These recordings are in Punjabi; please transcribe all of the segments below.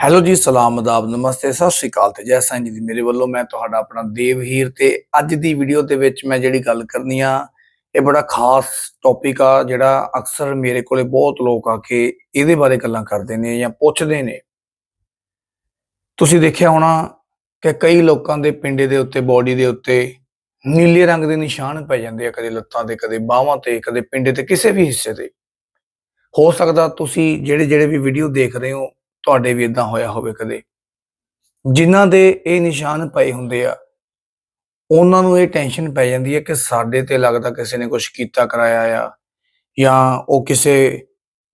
ਹੈਲੋ ਜੀ, ਸਲਾਮ ਆਦਾਬ ਨਮਸਤੇ, ਸਤਿ ਸ਼੍ਰੀ ਅਕਾਲ ਤੇ ਜੈ ਸਾਈਂ ਜੀ ਦੀ ਮੇਰੇ ਵੱਲੋਂ ਮੈਂ ਤੁਹਾਡਾ ਆਪਣਾ ਦੇਵ ਹੀਰ ਤੇ ਅੱਜ ਦੀ ਵੀਡੀਓ ਦੇ ਵਿੱਚ ਮੈਂ ਜਿਹੜੀ ਗੱਲ ਕਰਨੀ ਆ, ਇਹ ਬੜਾ ਖਾਸ ਟੌਪਿਕ ਆ ਜਿਹੜਾ ਅਕਸਰ ਮੇਰੇ ਕੋਲੇ ਬਹੁਤ ਲੋਕ ਆ ਕੇ ਇਹਦੇ ਬਾਰੇ ਗੱਲਾਂ ਕਰਦੇ ਨੇ ਜਾਂ ਪੁੱਛਦੇ ਨੇ। ਤੁਸੀਂ ਦੇਖਿਆ ਹੋਣਾ ਕਿ ਕਈ ਲੋਕਾਂ ਦੇ ਪਿੰਡੇ ਦੇ ਉੱਤੇ ਬਾਡੀ ਦੇ ਉੱਤੇ ਨੀਲੇ ਰੰਗ ਦੇ ਨਿਸ਼ਾਨ ਪੈ ਜਾਂਦੇ ਆ, ਕਦੇ ਲੱਤਾਂ ਤੇ, ਕਦੇ ਬਾਹਾਂ ਤੇ, ਕਦੇ ਪਿੰਡੇ ਤੇ ਕਿਸੇ ਵੀ ਹਿੱਸੇ ਤੇ। ਹੋ ਸਕਦਾ ਤੁਸੀਂ ਜਿਹੜੇ ਜਿਹੜੇ ਵੀ ਵੀਡੀਓ ਦੇਖ ਰਹੇ ਹੋ ਤੁਹਾਡੇ ਵੀ ਇਦਾਂ ਹੋਇਆ ਹੋਵੇ ਕਦੇ। ਜਿਨ੍ਹਾਂ ਦੇ ਇਹ ਨਿਸ਼ਾਨ ਪਏ ਹੁੰਦੇ ਆ, ਉਹਨਾਂ ਨੂੰ ਇਹ ਟੈਨਸ਼ਨ ਪੈ ਜਾਂਦੀ ਹੈ ਕਿ ਸਾਡੇ ਤੇ ਲੱਗਦਾ ਕਿਸੇ ਨੇ ਕੁਝ ਕੀਤਾ ਕਰਾਇਆ ਆ, ਜਾਂ ਉਹ ਕਿਸੇ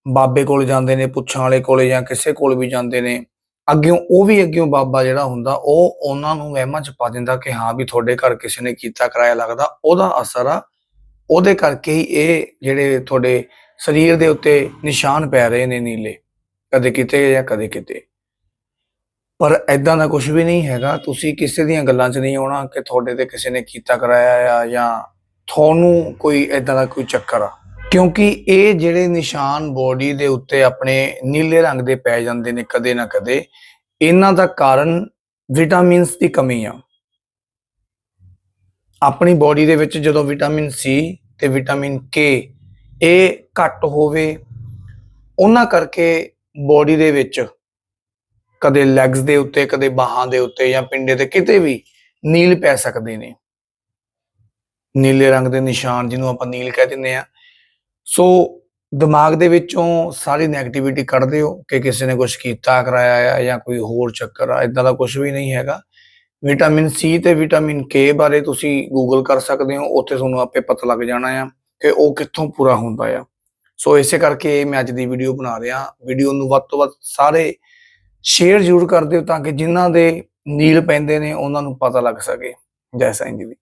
ਬਾਬੇ ਕੋਲ ਜਾਂਦੇ ਨੇ ਪੁੱਛਾਂ ਵਾਲੇ ਕੋਲੇ ਜਾਂ ਕਿਸੇ ਕੋਲ ਵੀ ਜਾਂਦੇ ਨੇ। ਅੱਗਿਓਂ ਉਹ ਵੀ ਅੱਗਿਓਂ ਬਾਬਾ ਜਿਹੜਾ ਹੁੰਦਾ, ਉਹ ਉਹਨਾਂ ਨੂੰ ਵਹਿਮਾਂ ਚ ਪਾ ਦਿੰਦਾ ਕਿ ਹਾਂ ਵੀ ਤੁਹਾਡੇ ਘਰ ਕਿਸੇ ਨੇ ਕੀਤਾ ਕਰਾਇਆ ਲੱਗਦਾ। ਉਹਦਾ ਅਸਰ ਆ, ਉਹਦੇ ਕਰਕੇ ਹੀ ਇਹ ਜਿਹੜੇ ਤੁਹਾਡੇ ਸਰੀਰ ਦੇ ਉੱਤੇ ਨਿਸ਼ਾਨ ਪੈ ਰਹੇ ਨੇ ਨੀਲੇ। ਕਦੇ ਕਿਤੇ ਜਾਂ ਕਦੇ ਕਿਤੇ। ਪਰ ਐਦਾਂ ਦਾ ਕੁਝ ਵੀ ਨਹੀਂ ਹੈਗਾ। ਤੁਸੀਂ ਕਿਸੇ ਦੀਆਂ ਗੱਲਾਂ 'ਚ ਨਹੀਂ ਆਉਣਾ ਕਿ ਤੁਹਾਡੇ ਤੇ ਕਿਸੇ ਨੇ ਕੀਤਾ ਕਰਾਇਆ ਆ ਜਾਂ ਤੁਹਾਨੂੰ ਕੋਈ ਐਦਾਂ ਦਾ ਕੋਈ ਚੱਕਰ ਆ। ਕਿਉਂਕਿ ਇਹ ਜਿਹੜੇ ਨਿਸ਼ਾਨ ਬੋਡੀ ਦੇ ਉੱਤੇ ਆਪਣੇ ਨੀਲੇ ਰੰਗ ਦੇ ਪੈ ਜਾਂਦੇ ਨੇ ਕਦੇ ਨਾ ਕਦੇ, ਇਹਨਾਂ ਦਾ ਕਾਰਨ ਵਿਟਾਮਿਨਸ ਦੀ ਕਮੀ ਆ। ਆਪਣੀ ਬੋਡੀ ਦੇ ਵਿੱਚ ਜਦੋਂ ਵਿਟਾਮਿਨ ਸੀ ਤੇ ਵਿਟਾਮਿਨ ਕੇ ਇਹ ਘੱਟ ਹੋਵੇ, ਉਹਨਾਂ ਕਰਕੇ ਬੋਡੀ ਦੇ ਵਿੱਚ, ਕਦੇ ਲੈਗਸ ਦੇ ਉੱਤੇ, ਕਦੇ ਬਾਹਾਂ ਦੇ ਉੱਤੇ ਜਾਂ ਪਿੰਡੇ ਤੇ ਕਿਤੇ ਵੀ ਨੀਲ ਪੈ ਸਕਦੇ ਨੇ। ਨੀਲੇ ਰੰਗ ਦੇ ਨਿਸ਼ਾਨ ਜਿਹਨੂੰ ਆਪਾਂ ਨੀਲ ਕਹਿ ਦਿੰਦੇ ਆ ਸੋ ਦਿਮਾਗ ਦੇ ਵਿੱਚੋਂ ਸਾਰੀ 네ਗੇਟਿਵਿਟੀ ਕੱਢ ਦਿਓ ਕਿ ਕਿਸੇ ਨੇ ਕੁਝ ਕੀਤਾ, ਕਰਾਇਆ ਆ ਜਾਂ ਕੋਈ ਹੋਰ ਚੱਕਰ ਆ ਇਦਾਂ ਦਾ ਕੁਝ ਵੀ ਨਹੀਂ ਹੈਗਾ। ਵਿਟਾਮਿਨ ਸੀ ਤੇ ਵਿਟਾਮਿਨ ਕੇ ਬਾਰੇ ਤੁਸੀਂ ਗੂਗਲ ਕਰ ਸਕਦੇ ਹੋ, ਉੱਥੇ ਤੁਹਾਨੂੰ ਆਪੇ ਪਤਾ ਲੱਗ ਜਾਣਾ ਆ ਕਿ ਉਹ ਕਿੱਥੋਂ ਪੂਰਾ ਹੁੰਦਾ ਆ। ਸੋ ਇਸੇ ਕਰਕੇ ਮੈਂ ਅੱਜ ਦੀ ਵੀਡੀਓ ਬਣਾ ਰਿਹਾ। ਵੀਡੀਓ ਨੂੰ ਵੱਧ ਤੋਂ ਵੱਧ ਸਾਰੇ ਸ਼ੇਅਰ ਜ਼ਰੂਰ ਕਰ ਦਿਓ ਤਾਂ ਕਿ ਜਿਨ੍ਹਾਂ ਦੇ ਨੀਲ ਪੈਂਦੇ ਨੇ, ਉਹਨਾਂ ਨੂੰ ਪਤਾ ਲੱਗ ਸਕੇ। ਜੈ ਸਾਈਂ ਜੀ ਦੀ।